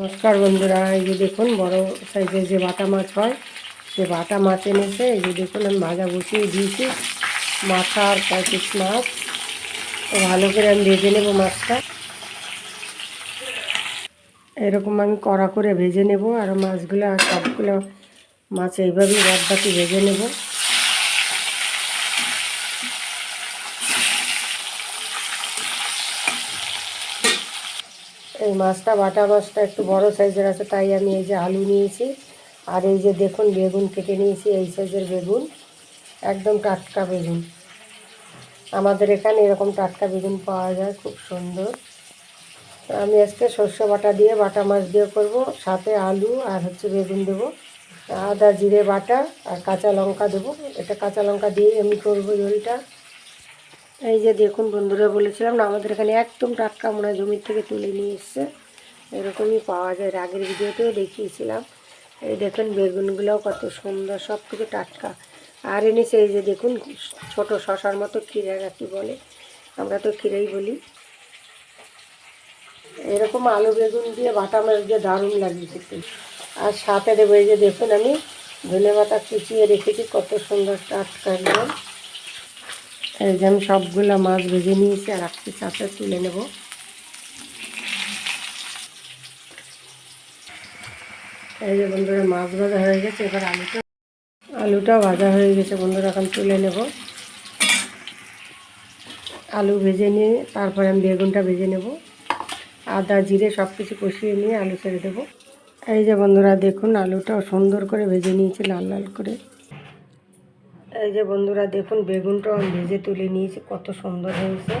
নমস্কার বন্ধুরা, এই যে দেখুন বড় সাইজের যে বাটা মাছ হয়, সে বাটা মাছ এনেছে। এই যে দেখুন, আমি ভাজা বসিয়ে দিয়েছি। মাথা আর প্যাকেট মাছ ভালো করে আমি ভেজে নেব মাছটা। এরকম আমি কড়া করে ভেজে নেব, আর মাছগুলো সবগুলো মাছ এইভাবেই বাদ বাকি ভেজে নেব। এই মাছটা, বাটা মাছটা একটু বড় সাইজের আছে, তাই আমি এই যে আলু নিয়েছি। আর এই যে দেখুন, বেগুন কেটে নিয়েছি, এই সাইজের বেগুন। একদম টাটকা বেগুন। আমাদের এখানে এরকম টাটকা বেগুন পাওয়া যায়, খুব সুন্দর। আমি আজকে সর্ষে বাটা দিয়ে, বাটা মাছ দিয়ে করব। সাথে আলু আর হচ্ছে বেগুন দেবো। আদা, জিরে বাটা আর কাঁচা লঙ্কা দেবো। এটা কাঁচা লঙ্কা দিয়েই আমি করব ঝোলটা এই যে দেখুন বন্ধুরা, বলেছিলাম না, আমাদের এখানে একদম টাটকা মনে হয় জমির থেকে তুলে নিয়ে এসছে। এরকমই পাওয়া যায় আগের ভিডিওতেও দেখিয়েছিলাম। এই দেখুন, বেগুনগুলোও কত সুন্দর সব কিছু টাটকা। আর এনেছে এই যে দেখুন, ছোট শশার মতো ক্ষীরা কি বলে, আমরা তো ক্ষীরেই বলি। এরকম আলু বেগুন দিয়ে বাটা মাছ দিয়ে দারুণ লাগবে খেতে। আর সাথে দেবো এই যে দেখুন, আমি ধনে পাতা কুচিয়ে রেখেছি, কত সুন্দর টাটকা একদম। এই যে আমি সবগুলো মাছ ভেজে নিয়েছি আর একটি সাথে তুলে নেব। এই যে বন্ধুরা, মাছ ভাজা হয়ে গেছে, এবার আলুটা আলুটা ভাজা হয়ে গেছে বন্ধুরা, এখন তুলে নেব। আলু ভেজে নিয়ে তারপরে আমি বেগুনটা ভেজে নেব। আদা, জিরে সব কিছু কষিয়ে নিয়ে আলু ছেড়ে দেবো। এই যে বন্ধুরা, দেখুন আলুটাও সুন্দর করে ভেজে নিয়েছি, লাল লাল করে। এই যে বন্ধুরা, দেখুন বেগুনটাও আমি ভেজে তুলে নিয়েছি, কত সুন্দর হয়েছে।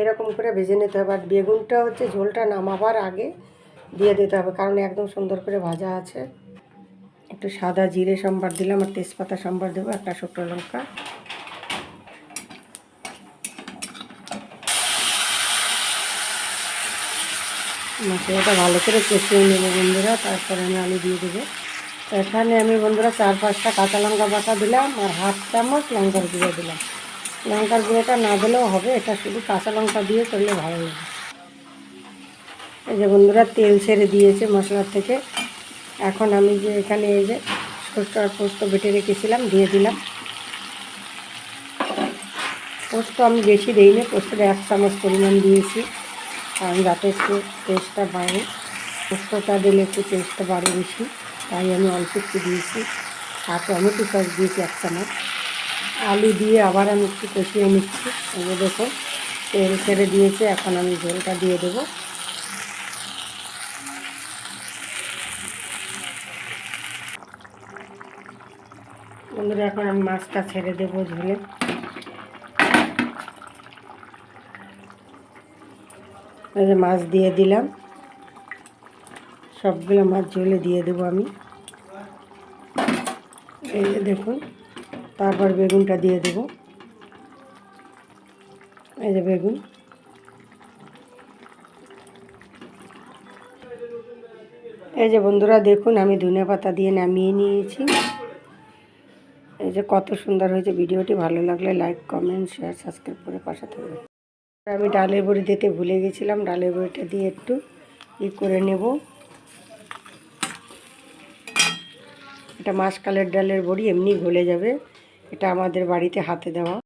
এরকম করে ভেজে নিতে হবে। আর বেগুনটা হচ্ছে ঝোলটা নামাবার আগে দিয়ে দিতে হবে, কারণ একদম সুন্দর করে ভাজা আছে। একটু সাদা জিরে সম্বার দিলাম, আর তেজপাতা সম্বার দেবো, একটা শুকনো লঙ্কা। মশলাটা ভালো করে কষিয়ে নেব বন্ধুরা, তারপরে আমি আলু দিয়ে দেবো। এখানে আমি বন্ধুরা চার পাঁচটা কাঁচা লঙ্কা বাটা দিলাম আর হাফ চামচ লঙ্কার গুঁড়ো দিলাম। লঙ্কার গুঁড়োটা না দিলেও হবে, এটা শুধু কাঁচা লঙ্কা দিয়ে করলে ভালো লাগে। এই যে বন্ধুরা তেল ছেড়ে দিয়েছে মশলার থেকে। এখন আমি যে এখানে এই যে সরষে আর পোস্ত বেটে রেখেছিলাম, দিয়ে দিলাম। পোস্ত আমি বেশি দিইনি পোস্তটা এক চামচ পরিমাণ দিয়েছি। কারণ যাতে একটু টেস্টটা বাড়ে। পোস্তটা দিলে একটু টেস্টটা বাড়ে বেশি। তাই আমি অল্প একটু দিয়েছি। আর টমেটো সস দিয়েছি এক চামচ। আলু দিয়ে আবার আমি একটু কষিয়ে নিচ্ছি। এই দেখো তেল ছেড়ে দিয়েছে। এখন আমি ঝোলটা দিয়ে দেবো। বন্ধুরা, এখন আমি মাছটা ছেড়ে দেবো ঝোলে। মাছ দিয়ে দিলাম। সবগুলো মাছ ঝোলে দিয়ে দেবো আমি। এই যে দেখুন, তারপর বেগুনটা দিয়ে দেবো। এই যে বেগুন। এই যে বন্ধুরা, দেখুন, আমি ধনে পাতা দিয়ে নামিয়ে নিয়েছি। এই যে কত সুন্দর হয়েছে ভিডিওটি, ভালো লাগলে লাইক, কমেন্ট, শেয়ার, সাবস্ক্রাইব করে পাশে থাকবে আমি ডালের বড়ি দিতে ভুলে গেছিলাম, ডালের বড়িটা দিয়ে একটু ই করে নেব। এটা মাসকালের ডালের বড়ি এমনি গলে যাবে। এটা আমাদের বাড়িতে হাতে দেওয়া।